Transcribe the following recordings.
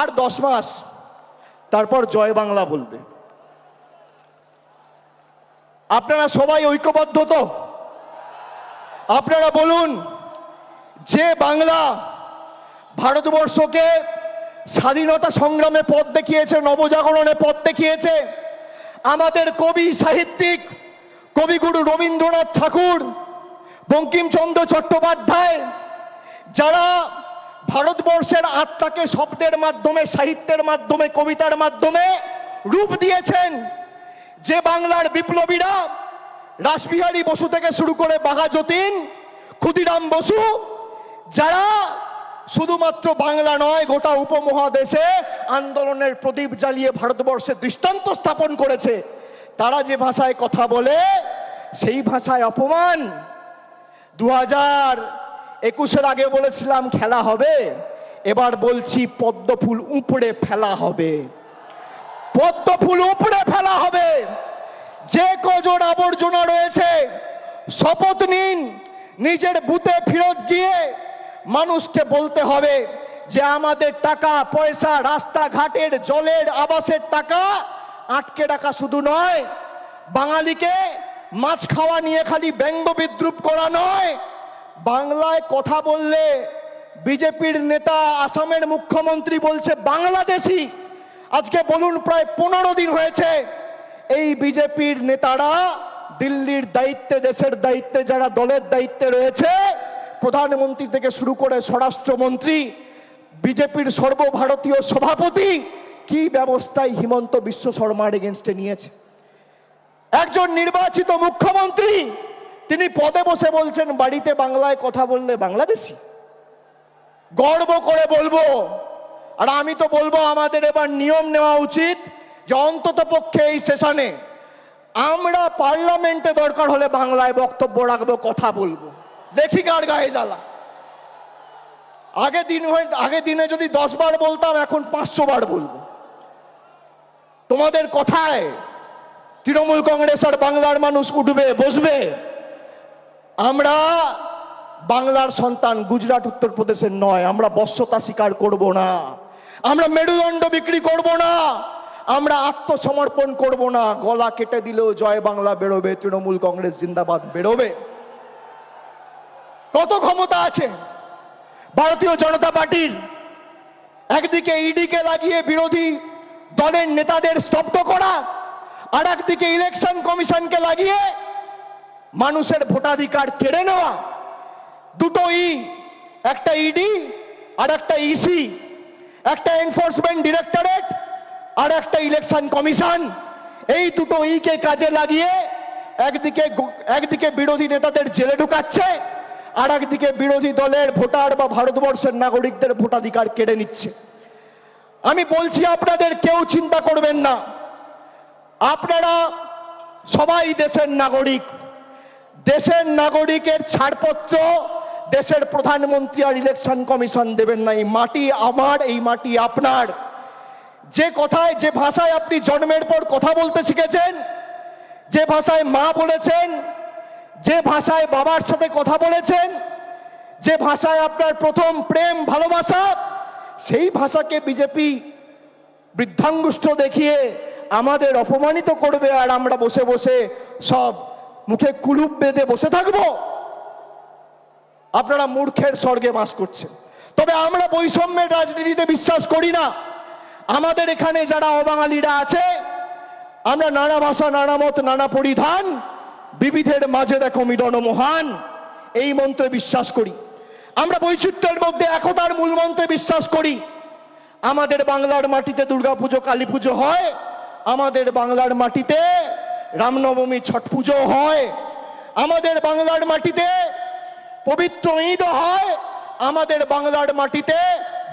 আর দশ মাস, তারপর জয় বাংলা বলবে। আপনারা সবাই ঐক্যবদ্ধ তো? আপনারা বলুন, যে বাংলা ভারতবর্ষকে স্বাধীনতা সংগ্রামে পথ দেখিয়েছে, নবজাগরণে পথ দেখিয়েছে, আমাদের কবি সাহিত্যিক কবিগুরু রবীন্দ্রনাথ ঠাকুর, বঙ্কিমচন্দ্র চট্টোপাধ্যায়, যারা ভারতবর্ষের আত্মাকে শব্দের মাধ্যমে, সাহিত্যের মাধ্যমে, কবিতার মাধ্যমে রূপ দিয়েছেন যে বাংলার বিপ্লবীরা রাসবিহারী বসু থেকে শুরু করে বাঘা যতীন, ক্ষুদিরাম বসু, যারা শুধুমাত্র বাংলা নয়, গোটা উপমহাদেশে আন্দোলনের প্রদীপ জ্বালিয়ে ভারতবর্ষে দৃষ্টান্ত স্থাপন করেছে, তারা যে ভাষায় কথা বলে, সেই ভাষায় অপমান। দু হাজার একুশের আগে বলেছিলাম খেলা হবে, এবার বলছি পদ্ম ফুল উপড়ে ফেলা হবে। পদ্ম ফুল উপড়ে ফেলা হবে। যে কজন আবর্জনা রয়েছে, শপথ নিন, নিজের বুথে ফেরত গিয়ে মানুষকে বলতে হবে যে আমাদের টাকা, পয়সা, রাস্তাঘাটের জলের আবাসের টাকা আটকে রাখা শুধু নয়, বাঙালিকে মাছ খাওয়া নিয়ে খালি ব্যঙ্গ বিদ্রুপ করা নয় বাংলায় কথা বললে বিজেপির নেতা আসামের মুখ্যমন্ত্রী বলছে বাংলাদেশি। আজকে বলুন প্রায় পনেরো দিন হয়েছে। এই বিজেপির নেতারা দিল্লির দায়িত্বে, দেশের দায়িত্বে, যারা দলের দায়িত্বে রয়েছে, প্রধানমন্ত্রী থেকে শুরু করে স্বরাষ্ট্রমন্ত্রী, বিজেপির সর্বভারতীয় সভাপতি, কি ব্যবস্থায় হিমন্ত বিশ্ব শর্মার এগেনস্টে নিয়েছে। একজন নির্বাচিত মুখ্যমন্ত্রী তিনি পদে বসে বলছেন, বাড়িতে বাংলায় কথা বললে বাংলাদেশি। গর্ব করে বলব, আর আমি তো বলব আমাদের এবার নিয়ম নেওয়া উচিত যে অন্তত পক্ষে এই সেশনে আমরা পার্লামেন্টে দরকার হলে বাংলায় বক্তব্য রাখব, কথা বলব। দেখি কার গায়ে জ্বালা। আগে দিন হয়ে, আগে দিনে যদি দশ বার বলতাম, এখন পাঁচশো বার বলব। তোমাদের কথায় তৃণমূল কংগ্রেস আর বাংলার মানুষ উঠবে, বসবে। আমরা বাংলার সন্তান গুজরাট, উত্তরপ্রদেশের নয়। আমরা বশ্যতা স্বীকার করব না। আমরা মেরুদণ্ড বিক্রি করব না। আমরা আত্মসমর্পণ করব না। গলা কেটে দিলেও জয় বাংলা বেরোবে। তৃণমূল কংগ্রেস জিন্দাবাদ বেরোবে। কত ক্ষমতা আছে? ভারতীয় জনতা পার্টির একদিকে ইডিকে লাগিয়ে বিরোধী দলের নেতাদের স্তব্ধ করা আর একদিকে ইলেকশন কমিশনকে লাগিয়ে মানুষের ভোটাধিকার কেড়ে নেওয়া। দুটো ই, একটা ইডি আর একটা ইসি একটা এনফোর্সমেন্ট ডিরেক্টরেট আর একটা ইলেকশন কমিশন এই দুটো ইকে কাজে লাগিয়ে একদিকে একদিকে বিরোধী নেতাদের জেলে ঢুকাচ্ছে আর একদিকে বিরোধী দলের ভোটার বা ভারতবর্ষের নাগরিকদের ভোটাধিকার কেড়ে নিচ্ছে। আমি বলছি, আপনাদের কেউ চিন্তা করবেন না। আপনারা সবাই দেশের নাগরিক। দেশের নাগরিকের ছাড়পত্র দেশের প্রধানমন্ত্রী আর ইলেকশন কমিশন দেবেন না। এই মাটি আমার, এই মাটি আপনার। যে কথায়, যে ভাষায় আপনি জন্মের পর কথা বলতে শিখেছেন, যে ভাষায় মা বলেছেন, যে ভাষায় বাবার সাথে কথা বলেছেন, যে ভাষায় আপনার প্রথম প্রেম, ভালোবাসা, সেই ভাষাকে বিজেপি বৃদ্ধাঙ্গুষ্ঠ দেখিয়ে আমাদের অপমানিত করবে আর আমরা বসে বসে সব মুখে কুলুপ বেঁধে বসে থাকব। আপনারা মূর্খের স্বর্গে বাস করছেন। তবে আমরা বৈষম্যের রাজনীতিতে বিশ্বাস করি না। আমাদের এখানে যারা অবাঙালিরা আছে, আমরা নানা ভাষা, নানা মত, নানা পরিধান, বিবিধের মাঝে দেখো মিলন মহান, এই মন্ত্রে বিশ্বাস করি। আমরা বৈচিত্র্যের মধ্যে একতার মূল মন্ত্রে বিশ্বাস করি। আমাদের বাংলার মাটিতে দুর্গাপুজো কালী পুজো হয়। আমাদের বাংলার মাটিতে রামনবমী ছট পুজো হয়, আমাদের বাংলার মাটিতে পবিত্র ঈদও হয়, আমাদের বাংলার মাটিতে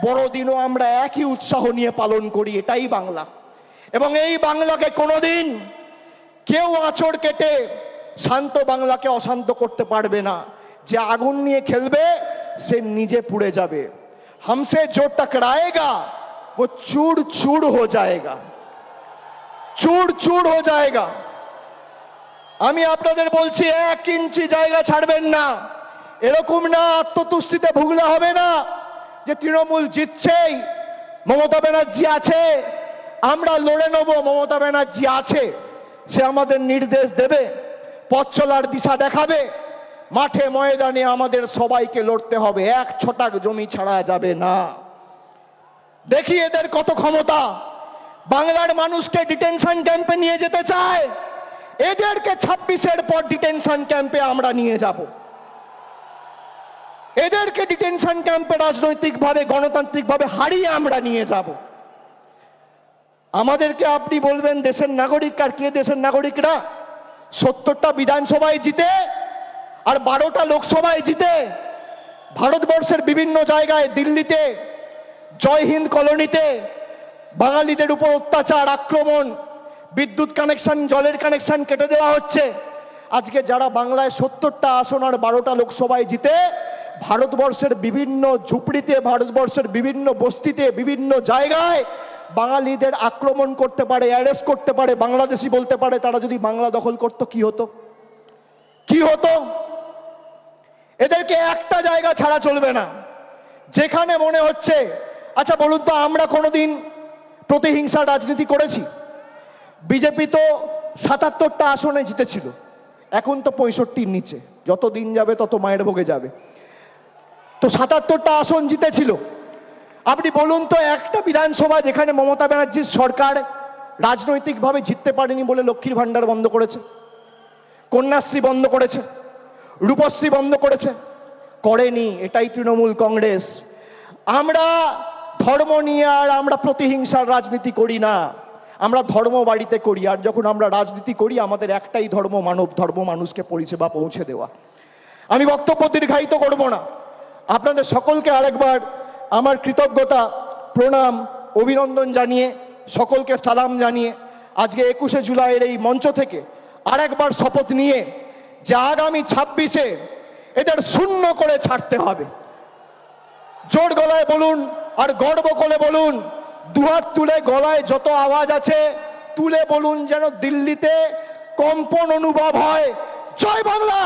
বড়দিনও আমরা একই উৎসাহ নিয়ে পালন করি, এটাই বাংলা। এবং এই বাংলাকে কোনোদিন কেউ আঁচড় কেটে শান্ত বাংলাকে অশান্ত করতে পারবে না। যে আগুন নিয়ে খেলবে, সে নিজে পুড়ে যাবে। হামসে জো টকরায়েগা ও চুড় চুড় হো যায়গা। চুড় চূড় হো যায়গা। আমি আপনাদের বলছি, এক ইঞ্চি জায়গা ছাড়বেন না। এরকম না, আত্মতুষ্টিতে ভুগলে হবে না যে তৃণমূল জিতছেই, মমতা ব্যানার্জি আছে, আমরা লড়ে নেব, মমতা ব্যানার্জি আছে, সে আমাদের নির্দেশ দেবে, পথ চলার দিশা দেখাবে, মাঠে ময়দানে আমাদের সবাইকে লড়তে হবে, এক ছটাক জমি ছাড়া যাবে না। দেখি এদের কত ক্ষমতা। বাংলার মানুষকে ডিটেনশন ক্যাম্পে নিয়ে যেতে চায় এদেরকে ছাব্বিশের পর ডিটেনশন ক্যাম্পে আমরা নিয়ে যাব। এদেরকে ডিটেনশন ক্যাম্পে রাজনৈতিকভাবে, গণতান্ত্রিকভাবে হারিয়ে আমরা নিয়ে যাব। আমাদেরকে আপনি বলবেন, দেশের নাগরিক আর কে দেশের নাগরিকরা? সত্তরটা বিধানসভায় জিতে আর বারোটা লোকসভায় জিতে। ভারতবর্ষের বিভিন্ন জায়গায় দিল্লিতে, জয় হিন্দ কলোনিতে বাঙালিদের উপর অত্যাচার, আক্রমণ বিদ্যুৎ কানেকশন জলের কানেকশন কেটে দেওয়া হচ্ছে। আজকে যারা বাংলায় সত্তরটা আসন আর বারোটা লোকসভায় জিতে, ভারতবর্ষের বিভিন্ন ঝুপড়িতে, ভারতবর্ষের বিভিন্ন বস্তিতে, বিভিন্ন জায়গায় বাঙালিদের আক্রমণ করতে পারে অ্যারেস্ট করতে পারে, বাংলাদেশি বলতে পারে, তারা যদি বাংলা দখল করতো, কি হতো? কি হতো? এদেরকে একটা জায়গা ছাড়া চলবে না। যেখানে মনে হচ্ছে আচ্ছা বলুন তো, আমরা কোনোদিন প্রতিহিংসা রাজনীতি করেছি? বিজেপি তো সাতাত্তরটা আসনে জিতেছিল। এখন তো পঁয়ষট্টির নিচে। যত দিন যাবে, তত মায়ের ভোগে যাবে। তো সাতাত্তরটা আসন জিতেছিল। আপনি বলুন তো, একটা বিধানসভা যেখানে মমতা ব্যানার্জির সরকার রাজনৈতিকভাবে জিততে পারেনি বলে লক্ষ্মীর ভাণ্ডার বন্ধ করেছে, কন্যাশ্রী বন্ধ করেছে, রূপশ্রী বন্ধ করেছে, করেনি। এটাই তৃণমূল কংগ্রেস। আমরা ধর্ম নিয়ে আর আমরা প্রতিহিংসার রাজনীতি করি না। আমরা ধর্ম বাড়িতে করি, আর যখন আমরা রাজনীতি করি, আমাদের একটাই ধর্ম মানব, ধর্ম মানুষকে পরিষেবা পৌঁছে দেওয়া। আমি বক্তব্য দীর্ঘায়িত করব না। আপনাদের সকলকে আরেকবার আমার কৃতজ্ঞতা, প্রণাম, অভিনন্দন জানিয়ে, সকলকে সালাম জানিয়ে, আজকে একুশে জুলাইয়ের এই মঞ্চ থেকে আরেকবার শপথ নিয়ে যে আগামী ছাব্বিশে এদের শূন্য করে ছাড়তে হবে। জোর গলায় বলুন আর গর্ব করে বলুন। দুহাত তুলে গলায় যত আওয়াজ আছে তুলে বলুন যেন দিল্লিতে কম্পন অনুভব হয় জয় বাংলা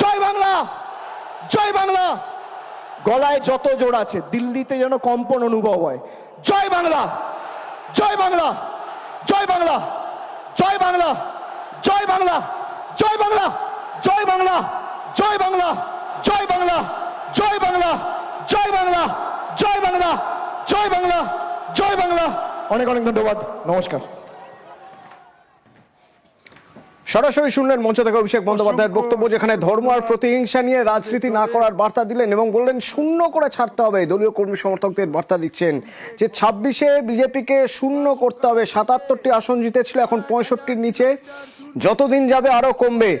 জয় বাংলা জয় বাংলা গলায় যত জোর আছে দিল্লিতে যেন কম্পন অনুভব হয় জয় বাংলা জয় বাংলা জয় বাংলা জয় বাংলা জয় বাংলা জয় বাংলা জয় বাংলা জয় বাংলা জয় বাংলা জয় বাংলা জয় বাংলা জয় বাংলা জয় বাংলা জয় বাংলা। অনেক অনেক ধন্যবাদ। নমস্কার। সরাসরি শুনলেন মঞ্চ থেকে অভিষেক বন্দ্যোপাধ্যায়ের বক্তব্য যেখানে ধর্ম আর প্রতিহিংসা নিয়ে রাজনীতি না করার বার্তা দিলেন এবং বললেন শূন্য করে ছাড়তে হবে। দলীয় কর্মী সমর্থকদের বার্তা দিচ্ছেন যে ছাব্বিশে বিজেপিকে শূন্য করতে হবে। সাতাত্তরটি আসন জিতেছিল এখন পঁয়ষট্টির নিচে। যতদিন যাবে আরও কমবে।